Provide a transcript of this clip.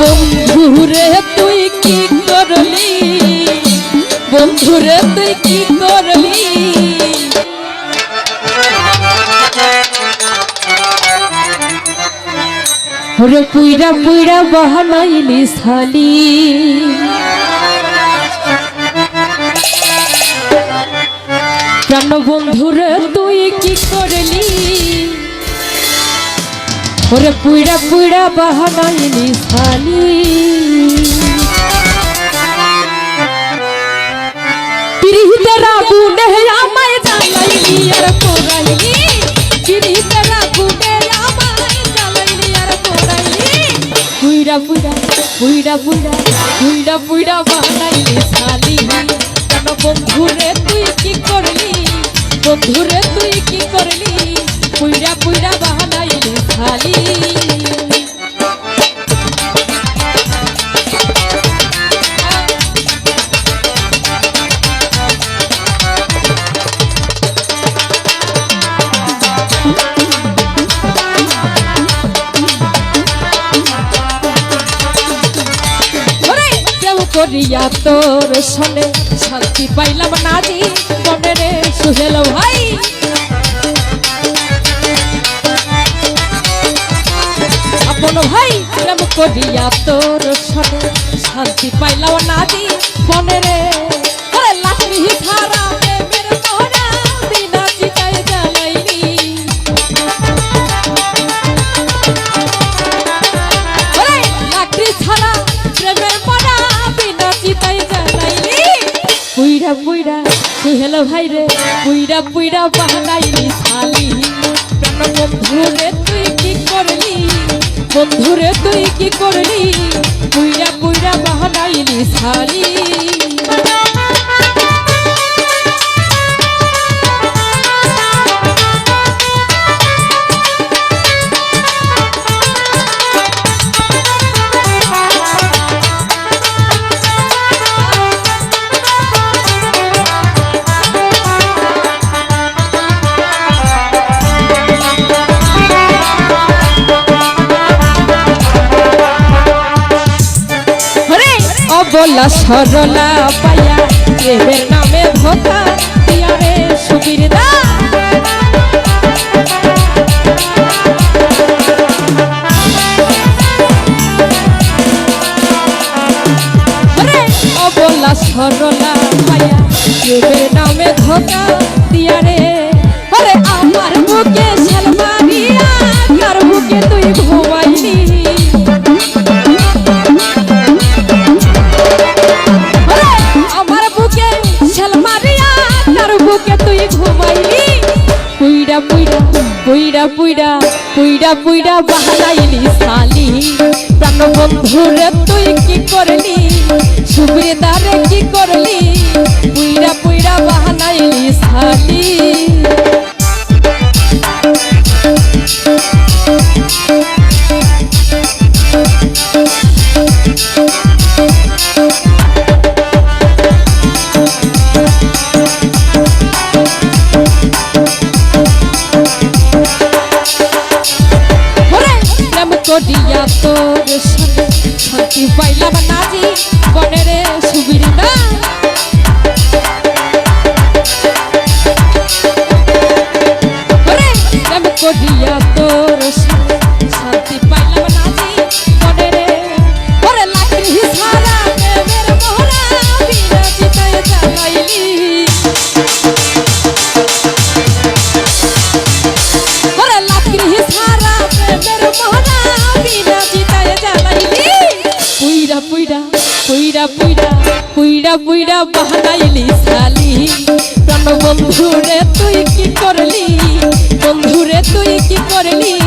বন্ধুরে, তুই কি করলি? বন্ধুরে, তুই কি করলি? ওরে পুইরা পুইরা বাহানাইলি সালি প্রাণ বন্ধুরে, তুই কি করলি? ওরে পুইরা পুইরা বাহানাইলি সালি পিরিহিতের আগুনে আমায় জ্বালাইলি আর পোড়াইলি। পিরিহিতের আগুনে আমায় জ্বালাইলি আর পোড়াইলি। পুইরা পুইরা পুইরা পুইরা পুইরা পুইরা বানাইলি সালি কেন বন্ধুরে তুই কি করলি? বন্ধুরে তুই কি করলি? সালি ওরে প্রেম করিয়া তোর শোনে শান্তি পাইলাম না জি করিয়া তোর শোনে শান্তি পাইলাম না জি মনে রে। লাকড়ি বিনা বিনা জ্বালাইলি। পুইরা পুইরা ভাই রে, পুইরা পুইরা বাহানাইলি শালি। প্রাণ বন্ধুরে তুই কি করলি? বন্ধুরে তুই কি করলি? পুইরা পুইরা বাহানাইলি শালি অবলা সরলা পায়া প্রেমের নামে ধোকা দিয়া রে সুবীর দা। রে, অবলা সরলা পায়া প্রেমের নামে ধোকা দিয়া রে। আরে আমার বুকে পুইরা পুইরা পুইরা পুইরা বাহানাইলি সালি প্রাণ বন্ধুরে তুই কি করলি? সুবিধারে কি করলি? করিয়া তোর সঙ্গে শান্তি পাইলাম না জি পুইরা পুইরা পুইরা পুইরা পুইরা বাহানাইলি সালি প্রাণ বন্ধুরে তুই কি করলি বন্ধুরে তুই কি করলি